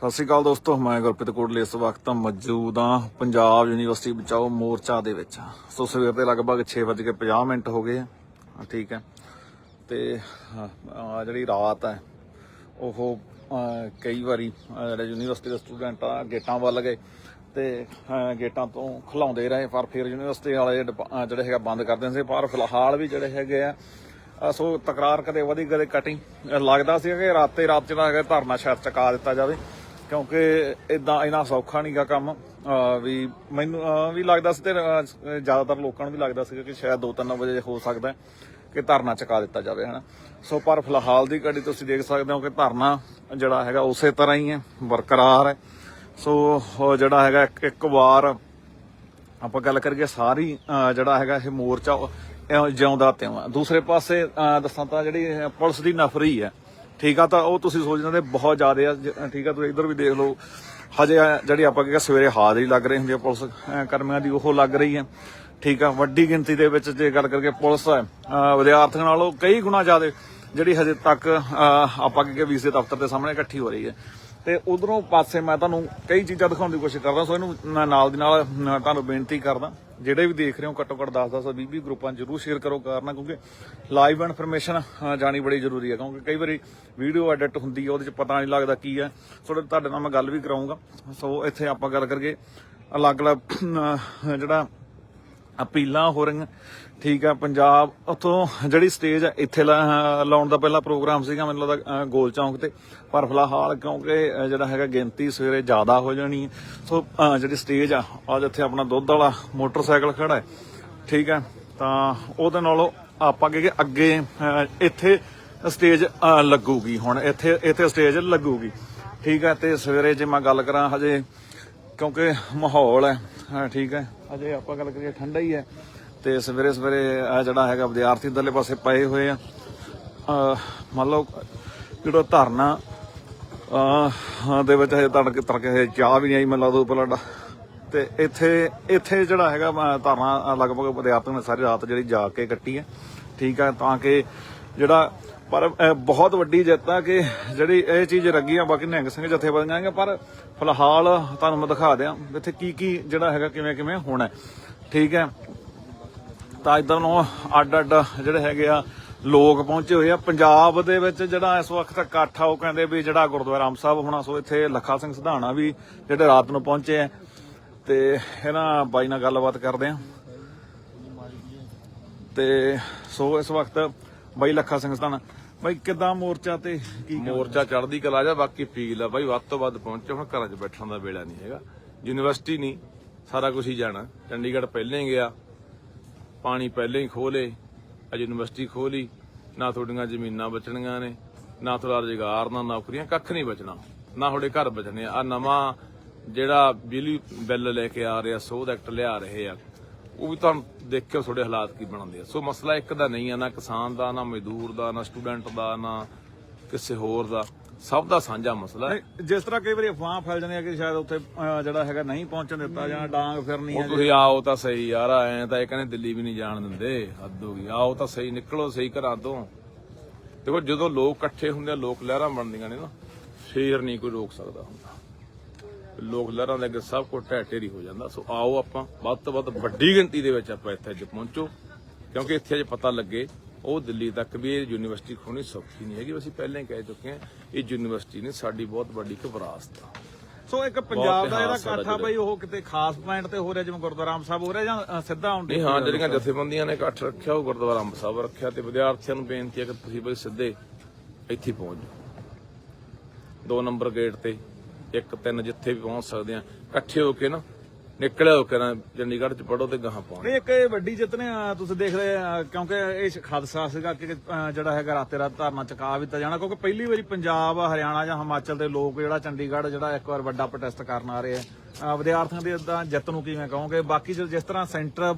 ਸਤਿ ਸ਼੍ਰੀ ਅਕਾਲ ਦੋਸਤੋ, ਮੈਂ ਗੁਰਪ੍ਰੀਤ ਕੋਟਲੇ। ਇਸ ਵਕਤ ਮੌਜੂਦ ਹਾਂ ਪੰਜਾਬ ਯੂਨੀਵਰਸਿਟੀ ਬਚਾਓ ਮੋਰਚਾ ਦੇ ਵਿੱਚ। ਸੋ ਸਵੇਰ ਦੇ ਲਗਭਗ 6:50 ਮਿੰਟ ਹੋ ਗਏ ਆ। ਠੀਕ ਹੈ। ਤੇ ਆ ਜਿਹੜੀ ਰਾਤ ਹੈ, ਉਹ ਕਈ ਵਾਰੀ ਜਿਹੜੇ ਯੂਨੀਵਰਸਿਟੀ ਦੇ ਸਟੂਡੈਂਟ ਆ, ਗੇਟਾਂ ਵੱਲ ਗਏ ਤੇ ਗੇਟਾਂ ਤੋਂ ਖਲਾਉਂਦੇ ਰਹੇ, ਪਰ ਫਿਰ ਯੂਨੀਵਰਸਿਟੀ ਵਾਲੇ ਡਿਪਾ- ਜਿਹੜੇ ਹੈਗਾ ਬੰਦ ਕਰ ਦਿੰਦੇ ਸੀ। ਪਰ ਫਿਲਹਾਲ ਵੀ ਜਿਹੜੇ ਹੈਗੇ ਆ ਸੋ ਤਕਰਾਰ ਕਦੇ ਵਧੀ, ਕਦੇ ਕਟੀ ਲੱਗਦਾ ਸੀ ਕਿ ਰਾਤੇ ਰਾਤ ਜਿਹੜਾ ਹੈਗਾ, ਧਰਨਾ ਸ਼ਹਿਰ ਚਕਾ ਦਿੱਤਾ ਜਾਵੇ। ਕਿਉਂਕਿ ਇਦਾਂ ਇਹਨਾਂ ਸੌਖਾ ਨਹੀਂਗਾ ਕੰਮ ਵੀ ਮੈਨੂੰ ਵੀ ਲੱਗਦਾ ਸੀ ਤੇ ਜ਼ਿਆਦਾਤਰ ਲੋਕਾਂ ਨੂੰ ਵੀ ਲੱਗਦਾ ਸੀ ਕਿ ਸ਼ਾਇਦ 2-3 ਵਜੇ ਹੋ ਸਕਦਾ ਕਿ ਧਰਨਾ ਚੁਕਾ ਦਿੱਤਾ ਜਾਵੇ, ਹਨਾ? ਸੋ ਪਰ ਫਿਲਹਾਲ ਦੀ ਘੜੀ ਤੁਸੀਂ ਦੇਖ ਸਕਦੇ ਹੋ ਕਿ ਧਰਨਾ ਜਿਹੜਾ ਹੈਗਾ ਉਸੇ ਤਰ੍ਹਾਂ ਹੀ ਹੈ, ਬਰਕਰਾਰ ਹੈ। ਸੋ ਜਿਹੜਾ ਹੈਗਾ ਇੱਕ ਇੱਕ ਵਾਰ ਆਪਾਂ ਗੱਲ ਕਰੀਏ ਸਾਰੀ ਜਿਹੜਾ ਹੈਗਾ ਇਹ ਮੋਰਚਾ ਜਿਉਂਦਾ ਤਿਉਂ ਆ। ਦੂਸਰੇ ਪਾਸੇ ਦੱਸਾਂ ਤਾਂ ਜਿਹੜੀ ਪੁਲਿਸ ਦੀ ਨਫਰੀ ਹੈ ਠੀਕ ਆ ਤਾਂ ਉਹ ਤੁਸੀਂ ਸੋਚਦੇ ਹੋ ਬਹੁਤ ਜ਼ਿਆਦਾ ਆ ਠੀਕ ਆ ਤੁਸੀਂ ਇੱਧਰ ਵੀ ਦੇਖ ਲਓ। ਹਜੇ ਜਿਹੜੀ ਆਪਾਂ ਕਹਿੰਦੇ ਸਵੇਰੇ ਹਾਜ਼ਰੀ ਲੱਗ ਰਹੀ ਹੁੰਦੀ ਹੈ ਪੁਲਿਸ ਕਰਮੀਆਂ ਦੀ ਉਹ ਲੱਗ ਰਹੀ ਹੈ ਠੀਕ ਆ ਵੱਡੀ ਗਿਣਤੀ ਦੇ ਵਿੱਚ ਜੇ ਗੱਲ ਕਰਕੇ ਪੁਲਿਸ ਵਿਦਿਆਰਥੀਆਂ ਨਾਲੋਂ ਕਈ ਗੁਣਾ ਜ਼ਿਆਦਾ ਜਿਹੜੀ ਹਜੇ ਤੱਕ ਅਹ, ਆਪਾਂ ਕਹਿੰਦੇ ਵੀਸੇ ਦਫ਼ਤਰ ਦੇ ਸਾਹਮਣੇ ਇਕੱਠੀ ਹੋ ਰਹੀ ਹੈ। ਤੇ ਉਧਰੋਂ ਪਾਸੇ ਮੈਂ ਤੁਹਾਨੂੰ ਕਈ ਚੀਜ਼ਾਂ ਦਿਖਾਉਣ ਦੀ ਕੋਸ਼ਿਸ਼ ਕਰਦਾ ਸੋ ਇਹਨੂੰ ਮੈਂ ਨਾਲ ਦੀ ਨਾਲ ਅਹ, ਤੁਹਾਨੂੰ ਬੇਨਤੀ ਕਰਦਾ ਜਿਹੜੇ ਵੀ ਦੇਖ ਰਹੇ ਹੋ ਘੱਟੋ ਘੱਟ 10 10 20 20 ਗਰੁੱਪਾਂ ਜਰੂਰ ਸ਼ੇਅਰ ਕਰੋ ਕਰਨਾ ਕਿਉਂਕਿ ਲਾਈਵ ਇਨਫੋਰਮੇਸ਼ਨ ਜਾਣੀ ਬੜੀ ਜ਼ਰੂਰੀ ਹੈ ਕਿਉਂਕਿ ਕਈ ਵਾਰੀ ਵੀਡੀਓ ਐਡਿਟ ਹੁੰਦੀ ਹੈ ਉਹਦੇ 'ਚ ਪਤਾ ਨਹੀਂ ਲੱਗਦਾ ਕੀ ਹੈ ਸੋ ਤੁਹਾਡੇ ਨਾਲ ਮੈਂ ਗੱਲ ਵੀ ਕਰਾਉਂਗਾ ਸੋ ਇੱਥੇ ਆਪਾਂ ਗੱਲ ਕਰਕੇ ਅਲੱਗ-ਅਲੱਗ ਜਿਹੜਾ ਅਪੀਲਾਂ ਹੋ ਰਹੀਆਂ। ਠੀਕ ਆ ਪੰਜਾਬ ਉਥੋਂ ਜਿਹੜੀ ਸਟੇਜ ਆ ਇੱਥੇ ਲਾ- ਲਾਉਣ ਦਾ ਪਹਿਲਾ ਪ੍ਰੋਗਰਾਮ ਸੀਗਾ ਮੈਨੂੰ ਲੱਗਦਾ ਗੋਲ ਚੌਂਕ ਤੇ। ਪਰ ਫਿਲਹਾਲ ਕਿਉਂਕਿ ਜਿਹੜਾ ਹੈਗਾ ਗਿਣਤੀ ਸਵੇਰੇ ਜ਼ਿਆਦਾ ਹੋ ਜਾਣੀ ਹੈ। ਸੋ ਜਿਹੜੀ ਸਟੇਜ ਆ ਆ ਜਿੱਥੇ ਆਪਣਾ ਦੁੱਧ ਵਾਲਾ ਮੋਟਰਸਾਈਕਲ ਖੜਾ ਹੈ। ਠੀਕ ਹੈ ਤਾਂ ਉਹਦੇ ਨਾਲੋਂ ਆਪਾਂ ਕਿ ਅੱਗੇ ਇੱਥੇ ਸਟੇਜ ਅਹ, ਲੱਗੂਗੀ। ਹੁਣ ਇੱਥੇ ਇੱਥੇ ਸਟੇਜ ਲੱਗੂਗੀ। ਠੀਕ ਹੈ ਤੇ ਸਵੇਰੇ ਜੇ ਮੈਂ ਗੱਲ ਕਰਾਂ ਹਜੇ ਕਿਉਂਕਿ ਮਾਹੌਲ ਹੈ ਠੀਕ ਹੈ। ਅਜੇ ਆਪਾਂ ਗੱਲ ਕਰੀਏ, ਠੰਡਾ ਹੀ ਹੈ। ਤੇ ਸਵੇਰੇ ਸਵੇਰੇ ਆ ਜਿਹੜਾ ਹੈਗਾ ਵਿਦਿਆਰਥੀ ਦਲੇ ਪਾਸੇ ਪਏ ਹੋਏ ਆ। ਮੰਨ ਲਓ, ਜਿਹੜਾ ਧਰਨਾ, ਅਹ, ਦੇ ਵਿੱਚ ਹਜੇ ਤੜਕੇ ਤੜਕੇ ਚਾਹ ਵੀ ਨਹੀਂ ਆਈ, ਮੈਨੂੰ ਲੱਗਦਾ ਪਹਿਲਾਂ ਡਾ- ਤੇ ਇੱਥੇ ਇੱਥੇ ਜਿਹੜਾ ਹੈਗਾ ਧਰਨਾ ਲਗਭਗ ਵਿਦਿਆਰਥੀਆਂ ਨੇ ਸਾਰੀ ਰਾਤ ਜਿਹੜੀ ਜਾ ਕੇ ਕੱਟੀ ਹੈ। ਠੀਕ ਹੈ, ਤਾਂ ਕਿ ਜਿਹੜਾ ਪਰ ਬਹੁਤ ਵੱਡੀ ਜਿੱਤ ਆ ਕਿ ਜਿਹੜੀ ਇਹ ਚੀਜ਼ ਰੱਗੀ ਆ ਬਾਕੀ ਨਿਹੰਗ ਸਿੰਘ ਜਥੇਬੰਦੀਆਂ ਹੈਗੀਆਂ ਪਰ ਫਿਲਹਾਲ ਤੁਹਾਨੂੰ ਮੈਂ ਦਿਖਾ ਦਿਆਂ ਇੱਥੇ ਕੀ ਕੀ ਜਿਹੜਾ ਹੈਗਾ ਕਿਵੇਂ ਕਿਵੇਂ ਹੋਣਾ ਠੀਕ ਹੈ? ਤਾਂ ਇਧਰ ਨੂੰ ਅੱਡ ਅੱਡ ਜਿਹੜੇ ਹੈਗੇ ਆ ਲੋਕ ਪਹੁੰਚੇ ਹੋਏ ਆ। ਪੰਜਾਬ ਦੇ ਵਿੱਚ ਜਿਹੜਾ ਇਸ ਵਕਤ ਇਕੱਠ ਆ, ਉਹ ਕਹਿੰਦੇ ਵੀ ਜਿਹੜਾ ਗੁਰਦੁਆਰਾ ਰਾਮ ਸਾਹਿਬ ਹੋਣਾ, ਸੋ ਇੱਥੇ ਲੱਖਾ ਸਿੰਘ ਸਿਧਾਣਾ ਵੀ ਜਿਹੜੇ ਰਾਤ ਨੂੰ ਪਹੁੰਚੇ ਆ। ਤੇ ਇਹਨਾਂ ਬਾਈ ਨਾਲ ਗੱਲਬਾਤ ਕਰਦੇ ਆ। ਤੇ ਸੋ ਇਸ ਵਕਤ ਬਾਈ ਲੱਖਾ ਸਿੰਘ ਸਿਧਾਣਾ ਬਾਈ, ਕਿੱਦਾਂ ਮੋਰਚਾ ਤੇ ਕੀ ਮੋਰਚਾ ਚੜਦੀ ਕਲਾ ਜਾ ਬਾਕੀ ਫੀਲ ਆ ਬਾਈ, ਵੱਧ ਤੋਂ ਵੱਧ ਪਹੁੰਚੋ, ਹੁਣ ਘਰਾਂ 'ਚ ਬੈਠਣ ਦਾ ਵੇਲਾ ਨਹੀਂ ਹੈਗਾ। ਯੂਨੀਵਰਸਿਟੀ ਨਹੀਂ, ਸਾਰਾ ਕੁਝ ਹੀ ਜਾਣਾ। ਚੰਡੀਗੜ੍ਹ ਪਹਿਲਾਂ ਹੀ ਗਿਆ, ਪਾਣੀ ਪਹਿਲਾਂ ਹੀ ਖੋਲੇ ਆ ਯੂਨੀਵਰਸਿਟੀ ਖੋਲੀ ਨਾ ਤੁਹਾਡੀਆਂ ਜ਼ਮੀਨਾਂ ਬਚਣੀਆਂ ਨੇ, ਨਾ ਤੁਹਾਡਾ ਰੁਜ਼ਗਾਰ, ਨਾ ਨੌਕਰੀਆਂ, ਕੱਖ ਨਹੀਂ ਬਚਣਾ। ਨਾ ਤੁਹਾਡੇ ਘਰ ਬਚਣੇ ਆ। ਨਵਾਂ ਜਿਹੜਾ ਬਿਜਲੀ ਬਿੱਲ ਲੈ ਕੇ ਆ ਰਿਹਾ, ਸੋਧ ਐਕਟ ਲਿਆ ਰਹੇ ਆ। ਉਹ ਵੀ ਤੁਹਾਨੂੰ ਦੇਖਿਓ ਤੁਹਾਡੇ ਹਾਲਾਤ ਕੀ ਬਣਦੇ ਆ ਸੋ ਮਸਲਾ ਇੱਕ ਦਾ ਨਹੀਂ ਆ ਨਾ ਕਿਸਾਨ ਦਾ ਨਾ ਮਜ਼ਦੂਰ ਦਾ ਨਾ ਸਟੂਡੈਂਟ ਦਾ ਨਾ ਕਿਸੇ ਹੋਰ ਦਾ। ਸਭ ਦਾ ਸਾਂਝਾ ਮਸਲਾ ਹੈ। ਜਿਸ ਤਰ੍ਹਾਂ ਕਈ ਵਾਰੀ ਅਫਵਾਹ ਫੈਲ ਜਾਂਦੀਆਂ ਕਿ ਸ਼ਾਇਦ ਉੱਥੇ ਜਿਹੜਾ ਹੈਗਾ ਨਹੀਂ ਪਹੁੰਚਣ ਦਿੱਤਾ ਜਾਂ ਡਾਂਗ ਫਿਰਨੀ ਹੈ ਤੁਸੀਂ ਆਓ ਤਾਂ ਸਹੀ ਯਾਰ ਐ ਤਾਂ ਇਹ ਕਹਿੰਦੇ ਦਿੱਲੀ ਵੀ ਨਹੀਂ ਜਾਣ ਦਿੰਦੇ ਹੱਦ ਹੋ ਗਈ। ਆਓ ਤਾਂ ਸਹੀ ਨਿਕਲੋ ਸਹੀ ਘਰਾਂ ਤੋਂ। ਦੇਖੋ ਜਦੋਂ ਲੋਕ ਇਕੱਠੇ ਹੁੰਦੇ ਆ ਲੋਕ ਲਹਿਰਾਂ ਬਣਦੀਆਂ ਨੇ ਨਾ ਫੇਰ ਨਹੀਂ ਕੋਈ ਰੋਕ ਸਕਦਾ ਹੁੰਦਾ। ਲੋਕ ਲਹਿਰਾਂ ਦੇ ਅੱਗੇ ਸਭ ਕੁਝ ਢਹਿ ਢੇਰੀ ਹੋ ਜਾਂਦਾ। ਸੋ ਆਓ ਆਪਾਂ ਵੱਧ ਤੋਂ ਵੱਧ ਵੱਡੀ ਗਿਣਤੀ ਦੇ ਵਿੱਚ ਆਪਾਂ ਇੱਥੇ ਅੱਜ ਪਹੁੰਚੋ। ਕਿਉਂਕਿ ਇੱਥੇ ਅਜੇ ਪਤਾ ਲੱਗੇ ਉਹ ਦਿੱਲੀ ਤੱਕ ਵੀ ਇਹ ਯੂਨੀਵਰਸਿਟੀ ਖੋਣੀ ਸੌਖੀ ਨਹੀਂ ਹੈਗੀ। ਅਸੀਂ ਪਹਿਲਾਂ ਹੀ ਕਹਿ ਚੁੱਕੇ ਹਾਂ ਇਹ ਯੂਨੀਵਰਸਿਟੀ ਨੇ ਸਾਡੀ ਬਹੁਤ ਵੱਡੀ ਇੱਕ ਵਿਰਾਸਤ ਆ। ਸੋ ਇੱਕ ਪੰਜਾਬ ਦਾ ਸਾਡਾ ਇਕੱਠ ਬਈ ਉਹ ਕਿਤੇ ਖਾਸ ਪੁਆਇੰਟ ਤੇ ਹੋ ਰਿਹਾ ਜਿਵੇਂ ਗੁਰਦੁਆਰਾ ਸਾਹਿਬ ਹੋ ਰਿਹਾ ਜਾਂ ਸਿੱਧਾ ਹੁੰਦੀ ਨਹੀਂ ਹਾਂ ਜਿਹੜੀਆਂ ਜਥੇਬੰਦੀਆਂ ਨੇ ਇਕੱਠ ਰੱਖਿਆ ਉਹ ਗੁਰਦੁਆਰਾ ਅੰਬ ਸਾਹਿਬ ਰੱਖਿਆ ਤੇ ਵਿਦਿਆਰਥੀਆਂ ਨੂੰ ਬੇਨਤੀ ਹੈ ਕਿ ਤੁਸੀਂ ਬਈ ਸਿੱਧੇ ਇੱਥੇ ਪਹੁੰਚ ਜਾਓ। ਦੋ ਨੰਬਰ ਗੇਟ ਤੇ ਇੱਕ ਤਿੰਨ ਜਿੱਥੇ ਵੀ ਪਹੁੰਚ ਸਕਦੇ ਆ ਇਕੱਠੇ ਹੋ ਕੇ ਨਾ ਨਿਕਲਿਆ ਹੋ ਕੇ ਨਾ ਚੰਡੀਗੜ੍ਹ ਚ ਪੜੋ ਤੇ ਗਾਹਾਂ ਪਹੁੰਚ ਨਹੀਂ ਇੱਕ ਇਹ ਵੱਡੀ ਜਿੱਤ ਨੇ ਅ, ਤੁਸੀਂ ਦੇਖ ਰਹੇ ਅ, ਕਿਉਂਕਿ ਇਹ ਹਾਦਸਾ ਸੀਗਾ ਕਿ ਅ, ਜਿਹੜਾ ਹੈਗਾ ਰਾਤੇ ਰਾਤ ਧਰਨਾ ਚੁਕਾ ਦਿੱਤਾ ਜਾਣਾ ਕਿਉਂਕਿ ਪਹਿਲੀ ਵਾਰੀ ਪੰਜਾਬ ਹਰਿਆਣਾ ਜਾਂ ਹਿਮਾਚਲ ਦੇ ਲੋਕ ਜਿਹੜਾ ਚੰਡੀਗੜ੍ਹ ਜਿਹੜਾ ਇੱਕ ਵਾਰ ਵੱਡਾ ਪ੍ਰੋਟੈਸਟ ਕਰਨ ਆ ਰਹੇ ਆ। ਵਿਦਿਆਰਥੀਆਂ ਦੇ ਇਦਾਂ ਜਿੱਤ ਨੂੰ ਕਿਵੇਂ ਕਹੋਗੇ? ਬਾਕੀ ਜਿਸ ਤਰ੍ਹਾਂ ਸੈਂਟਰ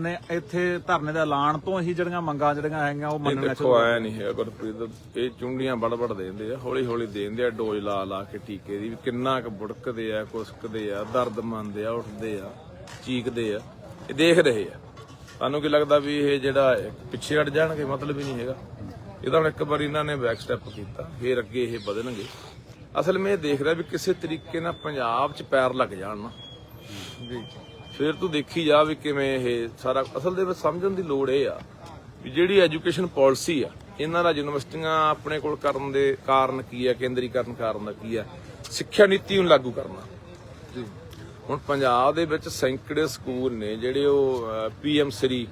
ਨੇ ਇੱਥੇ ਧਰਨੇ ਦਾ ਐਲਾਨ ਤੋਂ ਹੀ ਜਿਹੜੀਆਂ ਮੰਗਾਂ ਜਿਹੜੀਆਂ ਹੈਗੀਆਂ ਉਹ ਮੰਨਣੀਆਂ ਦੇਖੋ ਆਇਆ ਨਹੀਂ ਹੈ ਗੁਰਪ੍ਰੀਤ। ਇਹ ਚੁੰਡੀਆਂ ਬੜਬੜ ਦੇਂਦੇ ਆ ਹੌਲੀ ਹੌਲੀ ਦੇਂਦੇ ਆ ਡੋਜ਼ ਲਾ ਲਾ ਕੇ ਟੀਕੇ ਦੀ ਕਿੰਨਾ ਕੁ ਬੁੜਕਦੇ ਆ ਕੁਸਕਦੇ ਆ ਦਰਦ ਮੰਨਦੇ ਆ ਉੱਠਦੇ ਆ ਚੀਕਦੇ ਆ। ਇਹ ਦੇਖ ਰਹੇ ਆ। ਤੁਹਾਨੂੰ ਕੀ ਲੱਗਦਾ ਵੀ ਇਹ ਜਿਹੜਾ ਪਿੱਛੇ ਹਟ ਜਾਣਗੇ? ਮਤਲਬ ਹੀ ਨਹੀਂ ਹੈਗਾ। ਇਹ ਤਾਂ ਹੁਣ ਇੱਕ ਵਾਰੀ ਇਹਨਾਂ ਨੇ ਬੈਕ ਸਟੈਪ ਕੀਤਾ। ਫਿਰ ਅੱਗੇ ਇਹ ਵਧਣਗੇ। ਅਸਲ ਵਿੱਚ ਇਹ ਦੇਖ ਰਿਹਾ ਵੀ ਕਿਸੇ ਤਰੀਕੇ ਨਾਲ ਪੰਜਾਬ 'ਚ ਪੈਰ ਲੱਗ ਜਾਣ ਨਾ। ਜੀ। ਫਿਰ ਤੂੰ ਦੇਖੀ ਜਾ ਵੀ ਕਿਵੇਂ ਇਹ ਸਾਰਾ ਅਸਲ ਦੇ ਵਿੱਚ ਸਮਝਣ ਦੀ ਲੋੜ ਇਹ ਆ ਵੀ ਜਿਹੜੀ ਐਜੂਕੇਸ਼ਨ ਪਾਲਿਸੀ ਆ ਇਹਨਾਂ ਦਾ ਯੂਨੀਵਰਸਿਟੀਆਂ ਆਪਣੇ ਕੋਲ ਕਰਨ ਦੇ ਕਾਰਨ ਕੀ ਆ ਕੇਂਦਰੀਕਰਨ ਕਾਰਨ ਦਾ ਕੀ ਆ ਸਿੱਖਿਆ ਨੀਤੀ ਨੂੰ ਲਾਗੂ ਕਰਨਾ। ਜੀ। ਹੁਣ ਪੰਜਾਬ ਦੇ ਵਿੱਚ ਸੈਂਕੜੇ ਸਕੂਲ ਨੇ ਜਿਹੜੇ ਉਹ ਪੀਐਮ ਸ੍ਰੀ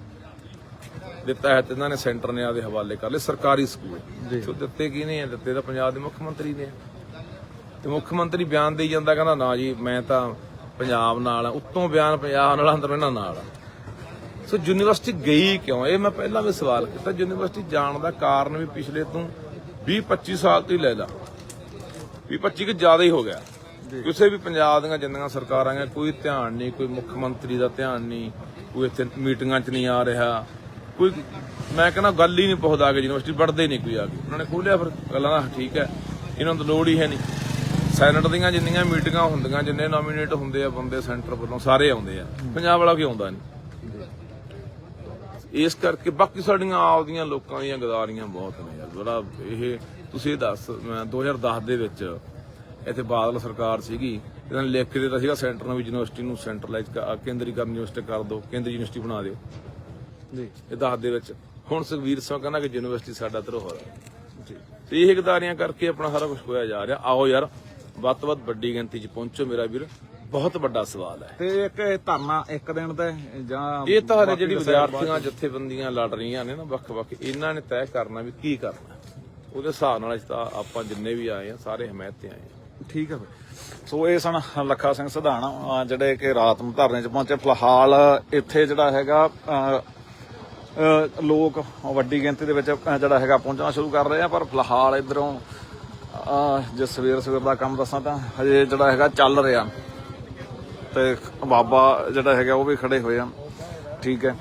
ਦੇ ਤਹਿਤ ਇਹਨਾਂ ਨੇ ਸੈਂਟਰ ਨੇ ਆਦੇ ਹਵਾਲੇ ਕਰ ਲਏ ਸਰਕਾਰੀ ਸਕੂਲ। ਜੀ। ਦਿੱਤੇ ਕੀ ਨੇ? ਦਿੱਤੇ ਤਾਂ ਪੰਜਾਬ ਦੇ ਮੁੱਖ ਮੰਤਰੀ ਨੇ। ਤੇ ਮੁੱਖ ਮੰਤਰੀ ਬਿਆਨ ਦੇਈ ਜਾਂਦਾ ਕਹਿੰਦਾ ਨਾ ਜੀ ਮੈਂ ਤਾਂ ਪੰਜਾਬ ਨਾਲ ਉੱਤੋਂ ਬਿਆਨ ਪੰਜਾਬ ਨਾਲ ਅੰਦਰ ਇਹਨਾਂ ਨਾਲ ਸੋ ਯੂਨੀਵਰਸਿਟੀ ਗਈ ਕਿਉਂ? ਇਹ ਮੈਂ ਪਹਿਲਾਂ ਵੀ ਸਵਾਲ ਕੀਤਾ ਯੂਨੀਵਰਸਿਟੀ ਜਾਣ ਦਾ ਕਾਰਨ ਵੀ ਪਿਛਲੇ ਤੋਂ 20 25 ਸਾਲ ਤੋਂ ਹੀ ਲੈ ਲਾ। 20 25 ਕਿ ਜ਼ਿਆਦਾ ਹੀ ਹੋ ਗਿਆ। ਕਿਸੇ ਵੀ ਪੰਜਾਬ ਦੀਆਂ ਜਿੰਨੀਆਂ ਸਰਕਾਰਾਂ ਆ ਕੋਈ ਧਿਆਨ ਨਹੀਂ ਕੋਈ ਮੁੱਖ ਮੰਤਰੀ ਦਾ ਧਿਆਨ ਨਹੀਂ ਕੋਈ ਇੱਥੇ ਮੀਟਿੰਗਾਂ 'ਚ ਨਹੀਂ ਆ ਰਿਹਾ। ਕੋਈ ਮੈਂ ਕਹਿੰਦਾ ਗੱਲ ਹੀ ਨਹੀਂ ਪੁੱਛਦਾ ਕਿ ਯੂਨੀਵਰਸਿਟੀ ਪੜ੍ਹਦੇ ਨਹੀਂ ਕੋਈ ਆ ਕੇ। ਉਹਨਾਂ ਨੇ ਖੋਲਿਆ ਫਿਰ ਗੱਲਾਂ ਦਾ ਠੀਕ ਹੈ। ਇਹਨਾਂ ਨੂੰ ਲੋੜ ਹੀ ਹੈ ਨਹੀਂ। ਸੈਨੇਟ ਦੀਆਂ ਜਿੰਨੀਆਂ ਮੀਟਿੰਗਾਂ ਹੁੰਦੀਆਂ ਜਿੰਨੇ ਨੋਮੀਨੇਟ ਹੁੰਦੇ ਆ ਬੰਦੇ ਸੈਂਟਰ ਵੱਲੋਂ ਸਾਰੇ ਆਉਂਦੇ ਆ। ਪੰਜਾਬ ਵਾਲਾ ਕਿਉਂ ਆਉਂਦਾ ਨਹੀਂ? ਇਸ ਕਰਕੇ ਬਾਕੀ ਸਾਡੀਆਂ ਆਪਦੀਆਂ ਲੋਕਾਂ ਦੀਆਂ ਗਦਾਰੀਆਂ ਬਹੁਤ ਨੇ ਯਾਰ। ਬੜਾ ਇਹ ਤੁਸੀਂ ਦੱਸ ਮੈਂ 2010 ਦੇ ਵਿੱਚ ਇੱਥੇ ਬਾਦਲ ਸਰਕਾਰ ਸੀਗੀ ਇਹਨਾਂ ਨੇ ਲਿਖ ਕੇ ਦਿੱਤਾ ਸੀਗਾ ਸੈਂਟਰ ਨੂੰ ਯੂਨੀਵਰਸਿਟੀ ਨੂੰ ਸੈਂਟਰਲਾਈਜ਼ ਕੇਂਦਰੀਕਰਨ ਯੂਨੀਵਰਸਿਟੀ ਕਰ ਦਿਓ ਕੇਂਦਰੀ ਯੂਨੀਵਰਸਿਟੀ ਬਣਾ ਦਿਓ। ਜੀ। ਇਹ 10 ਦੇ ਵਿੱਚ। ਹੁਣ ਸੁਖਵੀਰ ਸਿੰਘ ਕਹਿੰਦਾ ਕਿ ਯੂਨੀਵਰਸਿਟੀ ਸਾਡਾ ਧਰੋਹਰ ਹੈ ਤੇ ਇਹ ਗਦਾਰੀਆਂ ਕਰਕੇ ਆਪਣਾ ਸਾਰਾ ਕੁਝ ਹੋਇਆ ਜਾ ਰਿਹਾ। ਆਓ ਯਾਰ ਵੱਧ ਤੋਂ ਵੱਧ ਵੱਡੀ ਗਿਣਤੀ 'ਚ ਪਹੁੰਚੋ ਮੇਰਾ ਵੀਰ। ਬਹੁਤ ਵੱਡਾ ਸਵਾਲ ਹੈ। ਤੇ ਇੱਕ ਇਹ ਧਰਨਾ ਇੱਕ ਦਿਨ ਦਾ ਹੈ ਜਾਂ ਇਹ ਤਾਂ ਜਿਹੜੀ ਵਿਦਿਆਰਥੀਆਂ ਜਥੇਬੰਦੀਆਂ ਲੜ ਰਹੀਆਂ ਨੇ ਨਾ ਵੱਖ-ਵੱਖ ਇਹਨਾਂ ਨੇ ਤੈਅ ਕਰਨਾ ਵੀ ਕੀ ਕਰਨਾ। ਉਹਦੇ ਹਿਸਾਬ ਨਾਲ ਅਸੀਂ ਤਾਂ ਆਪਾਂ ਜਿੰਨੇ ਵੀ ਆਏ ਆ ਸਾਰੇ ਹਮਾਇਤ ਤੇ ਆਏ ਆ। ਠੀਕ ਹੈ। ਸੋ ਇਹ ਸਨ ਲੱਖਾ ਸਿੰਘ ਸਧਾਣਾ ਜਿਹੜੇ ਕਿ ਰਾਤ ਨੂੰ ਧਰਨੇ 'ਚ ਪਹੁੰਚੇ। ਫਿਲਹਾਲ ਇੱਥੇ ਜਿਹੜਾ ਹੈਗਾ ਲੋਕ ਵੱਡੀ ਗਿਣਤੀ ਦੇ ਵਿੱਚ ਜਿਹੜਾ ਹੈਗਾ ਪਹੁੰਚਣਾ ਸ਼ੁਰੂ ਕਰ ਰਹੇ ਆ ਪਰ ਫਿਲਹਾਲ ਇਧਰੋਂ ਜੇ ਸਵੇਰ ਸਵੇਰ ਦਾ ਕੰਮ ਦੱਸਾਂ ਤਾਂ ਹਜੇ ਜਿਹੜਾ ਹੈਗਾ ਚੱਲ ਰਿਹਾ। ਤੇ ਬਾਬਾ ਜਿਹੜਾ ਹੈਗਾ ਉਹ ਵੀ ਖੜੇ ਹੋਏ ਆ। ਠੀਕ ਹੈ।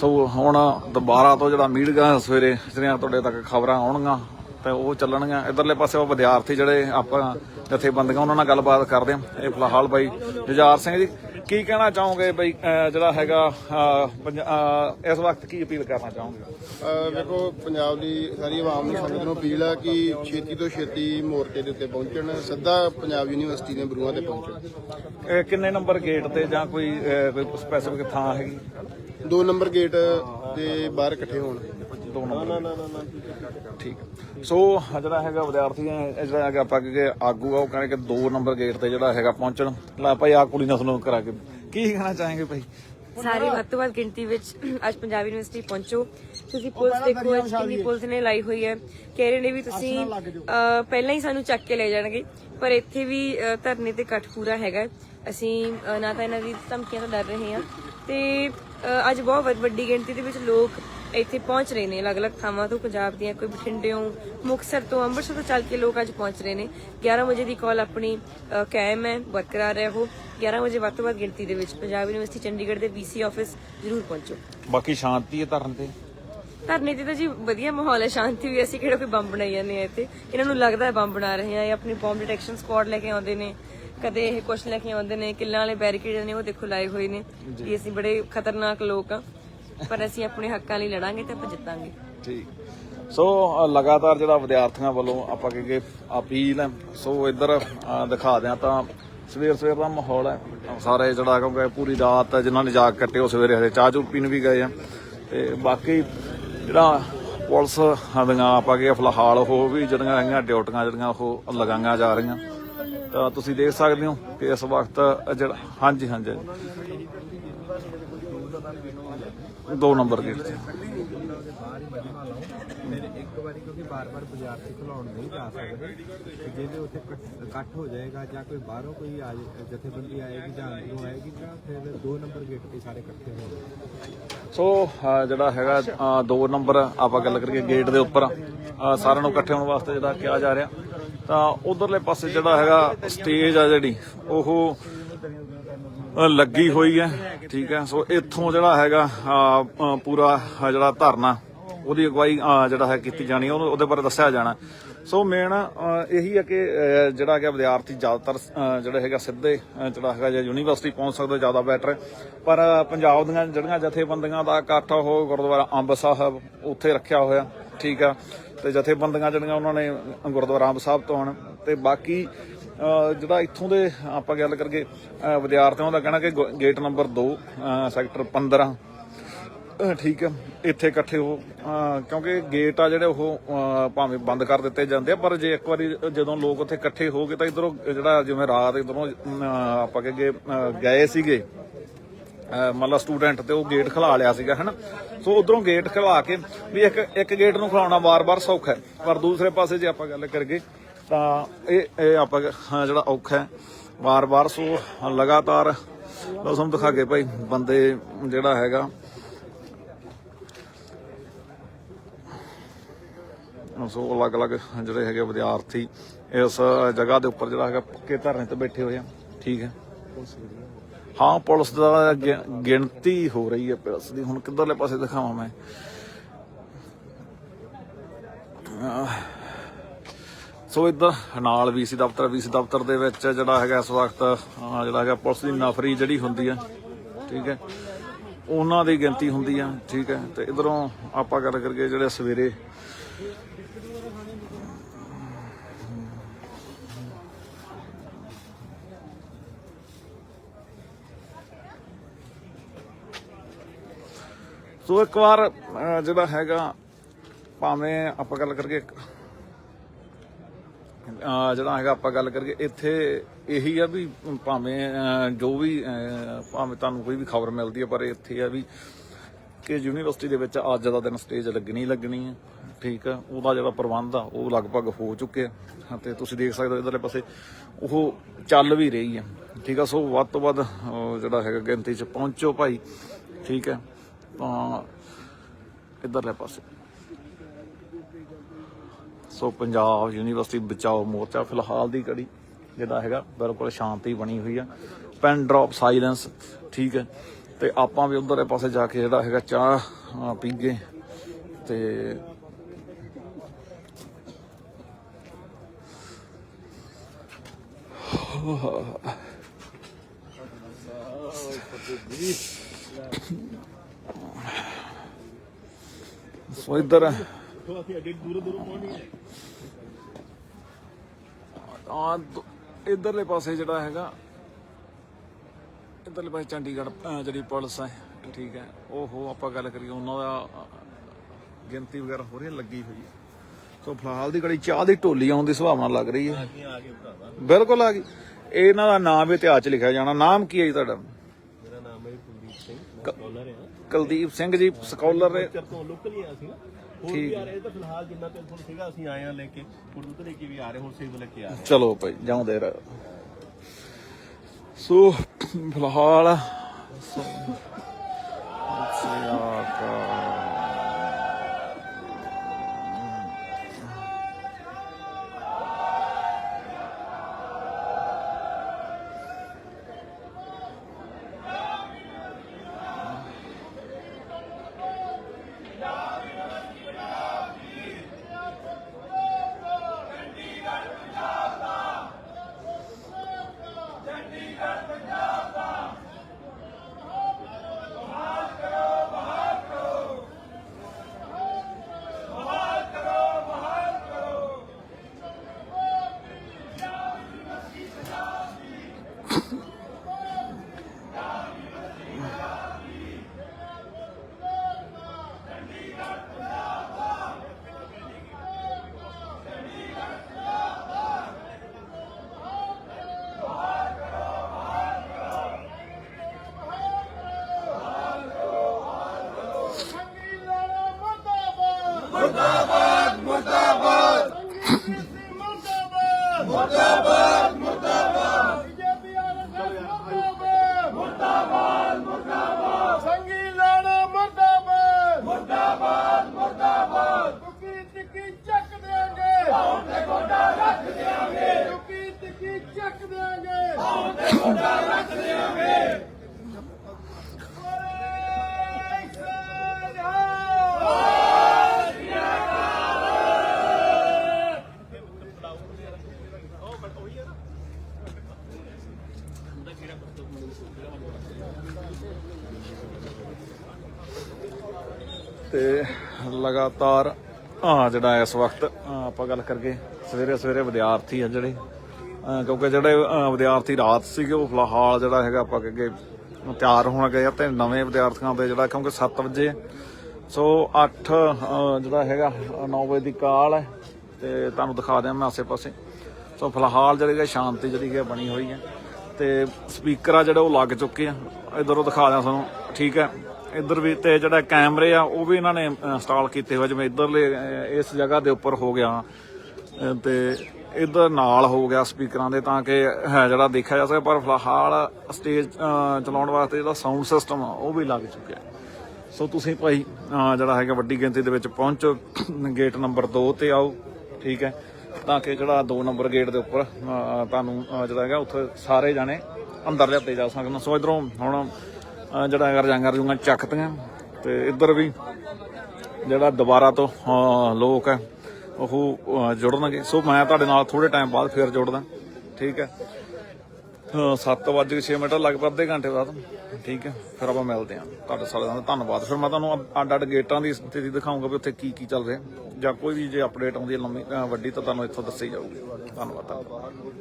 ਸੋ ਹੁਣ ਦੁਬਾਰਾ ਤੋਂ ਜਿਹੜਾ ਮੀਡੀਆ ਸਵੇਰੇ, ਜਿਹੜੀਆਂ ਤੁਹਾਡੇ ਤੱਕ ਖਬਰਾਂ ਆਉਣਗੀਆਂ, ਤੇ ਉਹ ਚੱਲਣਗੀਆਂ। ਇਧਰਲੇ ਪਾਸੇ ਉਹ ਵਿਦਿਆਰਥੀ ਜਿਹੜੇ ਆਪਾਂ ਜਥੇਬੰਦੀਆਂ, ਉਹਨਾਂ ਨਾਲ ਗੱਲਬਾਤ ਕਰਦੇ ਆ ਇਹ ਫਿਲਹਾਲ ਬਾਈ ਜੁਝਾਰ ਸਿੰਘ ਜੀ ਕੀ ਕਹਿਣਾ ਚਾਹੋਗੇ ਬਈ ਅਹ ਜਿਹੜਾ ਹੈਗਾ ਅਹ, ਪੰਜ- ਅਹ, ਇਸ ਵਕਤ ਕੀ ਅਪੀਲ ਕਰਨਾ ਚਾਹੋਗੇ? ਅਹ ਵੇਖੋ ਪੰਜਾਬ ਦੀ ਸਾਰੀ ਆਵਾਮ ਨੂੰ ਸੰਗਤ ਨੂੰ ਅਪੀਲ ਆ ਕਿ ਛੇਤੀ ਤੋਂ ਛੇਤੀ ਮੋਰਚੇ ਦੇ ਉੱਤੇ ਪਹੁੰਚਣ ਸਿੱਧਾ ਪੰਜਾਬ ਯੂਨੀਵਰਸਿਟੀ ਦੇ ਬਰੂਆਂ ਤੇ ਪਹੁੰਚਣ। ਇਹ ਕਿੰਨੇ ਨੰਬਰ ਗੇਟ ਤੇ ਜਾਂ ਕੋਈ ਅਹ, ਕੋਈ ਸਪੈਸੀਫਿਕ ਥਾਂ ਹੈਗੀ? ਦੋ ਨੰਬਰ ਗੇਟ ਦੇ ਬਾਹਰ ਇਕੱਠੇ ਹੋਣ। ਦੋ ਨੰਬਰ ਠੀਕ ਸੋ ਜਿਹੜਾ ਹੈਗਾ ਵਿਦਿਆਰਥੀ ਹੈ ਇਹ ਜਿਹੜਾ ਹੈਗਾ ਆਪਾਂ ਕਿ ਆਗੂ ਆ ਉਹ ਕਹਿੰਦੇ ਕਿ ਦੋ ਨੰਬਰ ਗੇਟ ਤੇ ਜਿਹੜਾ ਹੈਗਾ ਪਹੁੰਚਣ। ਲੈ ਭਾਈ ਆ ਕੁੜੀ ਨਾਲ ਕਰਾ ਕੇ ਕੀ ਕਹਿਣਾ ਚਾਹਾਂਗੇ ਭਾਈ? ਸਾਰੀ ਵੱਧ ਤੋਂ ਵੱਧ ਗਿਣਤੀ ਵਿੱਚ ਅੱਜ ਪੰਜਾਬ ਯੂਨੀਵਰਸਿਟੀ ਪਹੁੰਚੋ। ਤੁਸੀਂ ਪੁਲਿਸ ਦੇਖੋ ਅੱਜ ਕਿੰਨੀ ਪੁਲਿਸ ਨੇ ਲਾਈ ਹੋਈ ਹੈ। ਕਹਿ ਰਹੇ ਨੇ ਵੀ ਤੁਸੀਂ ਅਹ, ਪਹਿਲਾਂ ਹੀ ਸਾਨੂੰ ਚੱਕ ਕੇ ਲੈ ਜਾਣਗੇ। ਪਰ ਇੱਥੇ ਵੀ ਅਹ, ਧਰਨੇ ਤੇ ਇਕੱਠ ਪੂਰਾ ਹੈਗਾ ਅਸੀਂ ਅਹ, ਨਾ ਤਾਂ ਇਹਨਾਂ ਦੀ ਧਮਕੀਆਂ ਤੋਂ ਡਰ ਰਹੇ ਹਾਂ। ਤੇ ਅਹ, ਅੱਜ ਬਹੁਤ ਵੱਡ- ਵੱਡੀ ਗਿਣਤੀ ਦੇ ਵਿੱਚ ਲੋਕ ਇੱਥੇ ਪਹੁੰਚ ਰਹੇ ਨੇ ਅਲੱਗ-ਅਲੱਗ ਥਾਵਾਂ ਤੋਂ ਪੰਜਾਬ ਦੀਆਂ ਕੋਈ ਬਠਿੰਡਿਓਂ ਮੁਕਤਸਰ ਤੋਂ ਅੰਮ੍ਰਿਤਸਰ ਤੋਂ ਚੱਲ ਕੇ ਲੋਕ ਅੱਜ ਪਹੁੰਚ ਰਹੇ ਨੇ। 11 ਵਜੇ ਦੀ ਕਾਲ ਆਪਣੀ ਕਾਇਮ ਹੈ ਬਰਕਰਾਰ ਹੈ ਉਹ 11 ਵਜੇ ਵੱਧ ਤੋਂ ਵੱਧ ਗਿਣਤੀ ਦੇ ਵਿੱਚ ਪੰਜਾਬ ਯੂਨੀਵਰਸਿਟੀ ਚੰਡੀਗੜ੍ਹ ਦੇ ਵੀਸੀ ਆਫਿਸ ਜ਼ਰੂਰ ਪਹੁੰਚੋ। ਬਾਕੀ ਸ਼ਾਂਤੀ ਹੈ ਧਰਨ ਤੇ? ਧਰਨੇ ਤੇ ਤਾਂ ਜੀ ਵਧੀਆ ਮਾਹੌਲ ਹੈ ਸ਼ਾਂਤੀ ਵੀ ਅਸੀਂ ਕਿਹੜਾ ਕੋਈ ਬੰਬ ਬਣਾਈ ਜਾਂਦੇ ਆ ਇੱਥੇ। ਇਹਨਾਂ ਨੂੰ ਲੱਗਦਾ ਹੈ ਬੰਬ ਬਣਾ ਰਹੇ ਆ ਇਹ ਆਪਣੀ ਬੰਬ ਡਿਟੈਕਸ਼ਨ ਸਕੁਆਡ ਲੈ ਕੇ ਆਉਂਦੇ ਨੇ। ਕਦੇ ਇਹ ਕੁਛ ਲੈ ਕੇ ਆਉਂਦੇ ਨੇ ਕਿੱਲਾਂ ਵਾਲੇ ਬੈਰੀਕੇਡ ਨੇ ਉਹ ਦੇਖੋ ਲਾਏ ਹੋਏ ਨੇ। ਵੀ ਅਸੀਂ ਬੜੇ ਖਤਰਨਾਕ ਲੋਕ ਆ ਪਰ ਅਸੀਂ ਆਪਣੇ ਹੱਕਾਂ ਲਈ ਲੜਾਂਗੇ ਤੇ ਆਪਾਂ ਜਿੱਤਾਂਗੇ। ਠੀਕ। ਸੋ ਲਗਾਤਾਰ ਜਿਹੜਾ ਵਿਦਿਆਰਥੀਆਂ ਵੱਲੋਂ ਆਪਾਂ ਕਿ ਅਪੀਲ ਹੈ, ਸੋ ਇੱਧਰ ਦਿਖਾ ਦਿਆਂ ਤਾਂ ਸਵੇਰ ਸਵੇਰ ਦਾ ਮਾਹੌਲ ਹੈ। ਸਾਰੇ ਜਿਹੜਾ ਕਿਉਂਕਿ ਪੂਰੀ ਰਾਤ ਜਿਨ੍ਹਾਂ ਨੇ ਜਾਗ ਕੱਟੇ, ਉਹ ਸਵੇਰੇ ਹਰੇ ਚਾਹ ਚੂ ਪੀਣ ਵੀ ਗਏ ਆ। ਤੇ ਬਾਕੀ ਜਿਹੜਾ ਪੁਲਿਸ ਦੀਆਂ ਆਪਾਂ ਕਿ ਫਿਲਹਾਲ ਉਹ ਵੀ ਜਿਹੜੀਆਂ ਹੈਗੀਆਂ, ਡਿਊਟੀਆਂ ਜਿਹੜੀਆਂ ਉਹ ਲਗਾਈਆਂ ਜਾ ਰਹੀਆਂ। ਤਾਂ ਤੁਸੀਂ ਦੇਖ ਸਕਦੇ ਹੋ ਕਿ ਇਸ ਵਕਤ ਜਿਹੜਾ ਹਾਂਜੀ ਹਾਂਜੀ। ਦੋ ਨੰਬਰ ਗੇਟ ਤੇ ਇੱਕ ਵਾਰੀ ਕਿਉਂਕਿ ਬਾਰ-ਬਾਰ ਵਿਦਿਆਰਥੀ ਖਲਾਉਣ ਨਹੀਂ ਜਾ ਸਕਦੇ ਤੇ ਜਿਹਦੇ ਉੱਥੇ ਇਕੱਠ- ਇਕੱਠ ਹੋ ਜਾਏਗਾ ਜਾਂ ਕੋਈ ਬਾਹਰੋਂ ਕੋਈ ਆ ਜਾਏ- ਜਥੇਬੰਦੀ ਆਏਗੀ ਜਾਂ ਅੰਦਰੋਂ ਆਏਗੀ ਤਾਂ ਫਿਰ ਦੋ ਨੰਬਰ ਗੇਟ ਤੇ ਸਾਰੇ ਇਕੱਠੇ ਹੋਣਗੇ ਸੋ ਅਹ ਜਿਹੜਾ ਹੈਗਾ ਅਹ ਦੋ ਨੰਬਰ ਆਪਾਂ ਗੱਲ ਕਰੀਏ ਗੇਟ ਦੇ ਉੱਪਰ ਅਹ ਸਾਰਿਆਂ ਨੂੰ ਇਕੱਠੇ ਹੋਣ ਵਾਸਤੇ ਜਿਹੜਾ ਕਿਹਾ ਜਾ ਰਿਹਾ। ਤਾਂ ਉਧਰਲੇ ਪਾਸੇ ਜਿਹੜਾ ਹੈਗਾ ਸਟੇਜ ਆ ਜਿਹੜੀ ਉਹ ਲੱਗੀ ਹੋਈ ਹੈ ਠੀਕ ਹੈ। ਸੋ ਇੱਥੋਂ ਜਿਹੜਾ ਹੈਗਾ ਪੂਰਾ ਜਿਹੜਾ ਧਰਨਾ ਉਹਦੀ ਅਗਵਾਈ ਜਿਹੜਾ ਹੈ ਕੀਤੀ ਜਾਣੀ ਉਹਨੂੰ ਉਹਦੇ ਬਾਰੇ ਦੱਸਿਆ ਜਾਣਾ। ਸੋ ਮੇਨ ਇਹੀ ਹੈ ਕਿ ਜਿਹੜਾ ਹੈਗਾ ਵਿਦਿਆਰਥੀ ਜ਼ਿਆਦਾਤਰ ਅਹ, ਜਿਹੜੇ ਹੈਗਾ ਸਿੱਧੇ ਜਿਹੜਾ ਹੈਗਾ ਜਾਂ ਯੂਨੀਵਰਸਿਟੀ ਪਹੁੰਚ ਸਕਦੇ ਜ਼ਿਆਦਾ ਬੈਟਰ। ਪਰ ਪੰਜਾਬ ਦੀਆਂ ਜਿਹੜੀਆਂ ਜਥੇਬੰਦੀਆਂ ਦਾ ਇਕੱਠ ਉਹ ਗੁਰਦੁਆਰਾ ਅੰਬ ਸਾਹਿਬ ਉੱਥੇ ਰੱਖਿਆ ਹੋਇਆ ਠੀਕ ਆ। ਤੇ ਜਥੇਬੰਦੀਆਂ ਜਿਹੜੀਆਂ ਉਹਨਾਂ ਨੇ ਗੁਰਦੁਆਰਾ ਅੰਬ ਸਾਹਿਬ ਤੋਂ ਹਨ ਤੇ ਬਾਕੀ ਜਿਹੜਾ ਇੱਥੋਂ ਦੇ ਆਪਾਂ ਗੱਲ ਕਰਕੇ ਵਿਦਿਆਰਥੀਆਂ ਦਾ ਕਹਿਣਾ ਕਿ ਗੇਟ ਨੰਬਰ 2 ਸੈਕਟਰ 15 ਠੀਕ ਹੈ, ਇੱਥੇ ਇਕੱਠੇ ਹੋ ਕਿਉਂਕਿ ਗੇਟ ਆ ਜਿਹੜੇ ਉਹ ਭਾਵੇਂ ਬੰਦ ਕਰ ਦਿੱਤੇ ਜਾਂਦੇ ਆ, ਪਰ ਜੇ ਇੱਕ ਵਾਰੀ ਜਦੋਂ ਲੋਕ ਉੱਥੇ ਇਕੱਠੇ ਹੋ ਗਏ ਤਾਂ ਇਧਰੋਂ ਜਿਹੜਾ ਜਿਵੇਂ ਰਾਤ ਇਧਰੋਂ ਆਪਾਂ ਕਹੇ ਗਏ ਸੀਗੇ ਮਤਲਬ ਸਟੂਡੈਂਟ ਤੇ ਉਹ ਗੇਟ ਖਲਾ ਲਿਆ ਸੀਗਾ, ਹਨਾ? ਸੋ ਉਧਰੋਂ ਗੇਟ ਖਲਾ ਕੇ ਵੀ ਇੱਕ ਇੱਕ ਗੇਟ ਨੂੰ ਖਲਾਉਣਾ ਵਾਰ-ਵਾਰ ਸੌਖਾ ਹੈ। ਪਰ ਦੂਸਰੇ ਪਾਸੇ ਜੇ ਆਪਾਂ ਗੱਲ ਕਰੀਏ ਤਾਂ ਇਹ ਇਹ ਆਪਾਂ ਹਾਂ, ਜਿਹੜਾ ਔਖਾ ਹੈ ਵਾਰ-ਵਾਰ ਸੋ ਲਗਾਤਾਰ ਲਓ ਤੁਹਾਨੂੰ ਦਿਖਾ ਕੇ ਭਾਈ ਬੰਦੇ ਜਿਹੜਾ ਹੈਗਾ। ਸੋ ਅਲੱਗ-ਅਲੱਗ ਜਿਹੜੇ ਹੈਗੇ ਵਿਦਿਆਰਥੀ ਇਸ ਜਗ੍ਹਾ ਦੇ ਉੱਪਰ ਜਿਹੜਾ ਹੈਗਾ ਪੱਕੇ ਧਰਨੇ ਤੇ ਬੈਠੇ ਹੋਏ ਆ ਠੀਕ ਹੈ। ਹਾਂ ਪੁਲਿਸ ਦਾ ਗਿ- ਗਿਣਤੀ ਹੋ ਰਹੀ ਹੈ ਪੁਲਿਸ ਦੀ। ਹੁਣ ਕਿੱਧਰਲੇ ਪਾਸੇ ਦਿਖਾਵਾਂ ਮੈਂ? ਆਹ, ਸੋ ਇੱਧਰ ਨਾਲ ਵੀਸੀ ਦਫ਼ਤਰ ਵੀਸੀ ਦਫ਼ਤਰ ਦੇ ਵਿੱਚ ਜਿਹੜਾ ਹੈਗਾ ਇਸ ਵਕਤ ਜਿਹੜਾ ਹੈਗਾ ਪੁਲਿਸ ਦੀ ਨਫਰੀ ਜਿਹੜੀ ਹੁੰਦੀ ਆ, ਠੀਕ ਹੈ। ਉਹਨਾਂ ਦੀ ਗਿਣਤੀ ਹੁੰਦੀ ਆ, ਠੀਕ ਹੈ। ਤੇ ਇਧਰੋਂ ਆਪਾਂ ਗੱਲ ਕਰਕੇ ਜਿਹੜੇ ਸਵੇਰੇ ਸੋ ਇੱਕ ਵਾਰ ਜਿਹੜਾ ਹੈਗਾ ਭਾਵੇਂ ਆਪਾਂ ਗੱਲ ਕਰਕੇ ਜਿਹੜਾ ਹੈਗਾ ਆਪਾਂ ਗੱਲ ਕਰੀਏ, ਇੱਥੇ ਇਹੀ ਆ ਵੀ ਭਾਵੇਂ ਜੋ ਵੀ ਭਾਵੇਂ ਤੁਹਾਨੂੰ ਕੋਈ ਵੀ ਖਬਰ ਮਿਲਦੀ ਹੈ ਪਰ ਇੱਥੇ ਆ ਵੀ ਕਿ ਯੂਨੀਵਰਸਿਟੀ ਦੇ ਵਿੱਚ ਅੱਜ ਦਾ ਦਿਨ ਸਟੇਜ ਲੱਗਣੀ ਲੱਗਣੀ ਹੈ ਠੀਕ ਆ? ਉਹਦਾ ਜਿਹੜਾ ਪ੍ਰਬੰਧ ਆ, ਉਹ ਲਗਭਗ ਹੋ ਚੁੱਕਿਆ। ਤੇ ਤੁਸੀਂ ਦੇਖ ਸਕਦੇ ਹੋ ਇਧਰਲੇ ਪਾਸੇ, ਉਹ ਚੱਲ ਵੀ ਰਹੀ ਹੈ ਠੀਕ ਆ? ਸੋ ਵੱਧ ਤੋਂ ਵੱਧ ਜਿਹੜਾ ਹੈਗਾ ਗਿਣਤੀ 'ਚ ਪਹੁੰਚੋ ਭਾਈ, ਠੀਕ ਹੈ ਤਾਂ ਇਧਰਲੇ ਪਾਸੇ। ਸੋ ਪੰਜਾਬ ਯੂਨੀਵਰਸਿਟੀ ਬਚਾਓ ਮੋਰਚਾ ਫਿਲਹਾਲ ਦੀ ਕੜੀ ਜਿਹੜਾ ਹੈਗਾ ਬਿਲਕੁਲ ਸ਼ਾਂਤੀ ਬਣੀ ਹੋਈ ਆ। ਪੈਨ ਡ੍ਰੌਪ ਸਾਇਲੈਂਸ ਠੀਕ ਹੈ। ਤੇ ਆਪਾਂ ਵੀ ਉਧਰਲੇ ਪਾਸੇ ਜਾ ਕੇ ਜਿਹੜਾ ਹੈਗਾ ਚਾਹ ਅਹ, ਤੇ ਸੋ ਇੱਧਰ ਆ ਇੱਧਰਲੇ ਪਾਸੇ ਜਿਹੜਾ ਹੈਗਾ ਇੱਧਰਲੇ ਪਾਸੇ ਚੰਡੀਗੜ੍ਹ ਜਿਹੜੀ ਪੁਲਿਸ ਹੈ ਠੀਕ ਹੈ ਉਹ ਆਪਾਂ ਗੱਲ ਕਰੀਏ ਉਹਨਾਂ ਦਾ ਗਿਣਤੀ ਵਗੈਰਾ ਹੋ ਰਹੀ ਹੈ ਲੱਗੀ ਹੋਈ ਹੈ। ਸੋ ਫਿਲਹਾਲ ਦੀ ਘੜੀ ਚਾਹ ਦੀ ਢੋਲੀ ਆਉਣ ਦੀ ਸੰਭਾਵਨਾ ਲੱਗ ਰਹੀ ਹੈ। ਬਿਲਕੁਲ ਆ ਗਈ। ਇਹਨਾਂ ਦਾ ਨਾਮ ਵੀ ਇਤਿਹਾਸ 'ਚ ਲਿਖਿਆ ਜਾਣਾ। ਨਾਮ ਕੀ ਹੈ ਜੀ ਤੁਹਾਡਾ? ਮੇਰਾ ਨਾਮ ਹੈ ਕੁਲਦੀਪ ਸਿੰਘ ਮੈਂ ਸਕਾਲਰ ਹਾਂ। ਕੁਲਦੀਪ ਸਿੰਘ ਜੀ ਸਕਾਲਰ ਤੋਂ ਲੋਕਲ ਹੀ ਆਇਆ ਸੀ ਨਾ ਹੋਰ ਵੀ ਆ ਰਹੇ ਤਾਂ ਫਿਲਹਾਲ ਜਿੰਨਾ ਤੇ ਤੁਹਾਨੂੰ ਸੀਗਾ ਅਸੀਂ ਆਏ ਆ ਲੈ ਕੇ। ਉਰਦੂ ਤੋਂ ਲੈ ਕੇ ਵੀ ਆ ਰਹੇ ਹੁਣ ਸੇਵ ਲੈ ਕੇ ਆ ਰਹੇ। ਚਲੋ ਭਾਈ ਜਾਉਂਦੇ ਰਹੋ। ਸੋ ਫਿਲਹਾਲ ਸੋ ਸੰਗੀ ਲਾਣਾ ਮਰਦਾਬਾਦ ਮਰਦਾਬਾਦ ਮਰਦਾਬਾਦ ਟੁਕੀ ਟਿੱਕੀ ਚੱਕ ਦੇਾਂਗੇ ਹੌਂ ਤੇ ਗੋਡਾ ਰੱਖ ਦੇਾਂਗੇ ਟੁਕੀ ਟਿੱਕੀ ਚੱਕ ਦੇਾਂਗੇ ਹੌਂ ਤੇ ਗੋਡਾ ਰੱਖ ਦੇਾਂਗੇ ਤੇ ਲਗਾਤਾਰ ਆ ਜਿਹੜਾ ਇਸ ਵਕਤ ਆਪਾਂ ਗੱਲ ਕਰਕੇ ਸਵੇਰੇ ਸਵੇਰੇ ਵਿਦਿਆਰਥੀ ਆ ਜਿਹੜੇ ਕਿਉਂਕਿ ਜਿਹੜੇ ਵਿਦਿਆਰਥੀ ਰਾਤ ਸੀਗੇ, ਉਹ ਫਿਲਹਾਲ ਜਿਹੜਾ ਹੈਗਾ ਆਪਾਂ ਅੱਗੇ ਤਿਆਰ ਹੋਣ ਗਏ ਤੇ ਨਵੇਂ ਵਿਦਿਆਰਥੀਆਂ ਦੇ ਜਿਹੜਾ ਕਿਉਂਕਿ 7 ਵਜੇ, ਸੋ 8 ਜਿਹੜਾ ਹੈਗਾ 9 ਵਜੇ ਦੀ ਕਾਲ ਹੈ, ਤੇ ਤੁਹਾਨੂੰ ਦਿਖਾ ਦਿਆਂ ਮੈਂ ਆਸੇ-ਪਾਸੇ। ਸੋ ਫਿਲਹਾਲ ਜਿਹੜੀ ਹੈ ਸ਼ਾਂਤੀ ਜਿਹੜੀ ਹੈ ਬਣੀ ਹੋਈ ਹੈ ਤੇ ਸਪੀਕਰ ਆ ਜਿਹੜੇ ਉਹ ਲੱਗ ਚੁੱਕੇ ਆ। ਇਧਰੋਂ ਦਿਖਾ ਦਿਆਂ ਤੁਹਾਨੂੰ ਠੀਕ ਹੈ। ਇੱਧਰ ਵੀ ਤੇ ਜਿਹੜਾ ਕੈਮਰੇ ਆ ਉਹ ਵੀ ਇਹਨਾਂ ਨੇ ਇੰਸਟਾਲ ਕੀਤੇ ਹੋਏ ਜਿਵੇਂ ਇੱਧਰਲੇ ਇਸ ਜਗ੍ਹਾ ਦੇ ਉੱਪਰ ਹੋ ਗਿਆ। ਅਹ, ਤੇ ਇੱਧਰ ਨਾਲ ਹੋ ਗਿਆ ਸਪੀਕਰਾਂ ਦੇ ਤਾਂ ਕਿ ਹੈ ਜਿਹੜਾ ਦੇਖਿਆ ਜਾ ਸਕੇ ਪਰ ਫਿਲਹਾਲ ਸਟੇਜ ਚਲਾਉਣ ਵਾਸਤੇ ਜਿਹੜਾ ਸਾਊਂਡ ਸਿਸਟਮ ਆ ਉਹ ਵੀ ਲੱਗ ਚੁੱਕਿਆ। ਸੋ ਤੁਸੀਂ ਭਾਈ ਜਿਹੜਾ ਹੈਗਾ ਵੱਡੀ ਗਿਣਤੀ ਦੇ ਵਿੱਚ ਪਹੁੰਚੋ। ਗੇਟ ਨੰਬਰ 2 ਤੇ ਆਓ ਠੀਕ ਹੈ। ਤਾਂ ਕਿ ਜਿਹੜਾ 2 ਨੰਬਰ ਗੇਟ ਦੇ ਉੱਪਰ ਤੁਹਾਨੂੰ ਜਿਹੜਾ ਹੈਗਾ, ਉੱਥੇ ਸਾਰੇ ਜਾਣੇ ਅੰਦਰ ਲਿਆਤੇ ਜਾ ਸਕਣ। ਸੋ ਇਧਰੋਂ ਹੁਣ ਜਿਹੜਾ ਹੈਗਾ ਰਜਾਂਗਾਂ ਰਜੂੰਗਾਂ ਚੱਕਤੀਆਂ। ਤੇ ਇੱਧਰ ਵੀ ਜਿਹੜਾ ਦੁਬਾਰਾ ਤੋਂ ਲੋਕ ਹੈ, ਉਹ ਜੁੜਨਗੇ। ਸੋ ਮੈਂ ਤੁਹਾਡੇ ਨਾਲ ਥੋੜੇ ਟਾਈਮ ਬਾਅਦ ਫੇਰ ਜੁੜਦਾ। ਠੀਕ ਹੈ? 7:06 ਮਿੰਟ, ਲਗਭਗ ਅੱਧੇ ਘੰਟੇ ਬਾਅਦ। ਠੀਕ ਹੈ? ਫਿਰ ਆਪਾਂ ਮਿਲਦੇ ਹਾਂ। ਤੁਹਾਡੇ ਸਾਰਿਆਂ ਦਾ ਧੰਨਵਾਦ। ਫਿਰ ਮੈਂ ਤੁਹਾਨੂੰ ਅੱਡ ਅੱਡ ਗੇਟਾਂ ਦੀ ਸਥਿਤੀ ਦਿਖਾਉਂਗਾ ਵੀ ਉੱਥੇ ਕੀ ਕੀ ਚੱਲ ਰਿਹਾ। ਜਾਂ ਕੋਈ ਵੀ ਜੇ ਅਪਡੇਟ ਆਉਂਦੀ ਹੈ ਲੰਮੀ ਅਹ, ਵੱਡੀ ਤਾਂ ਤੁਹਾਨੂੰ ਇੱਥੋਂ ਦੱਸੀ ਜਾਊਗੀ। ਧੰਨਵਾਦ ਧੰਨਵਾਦ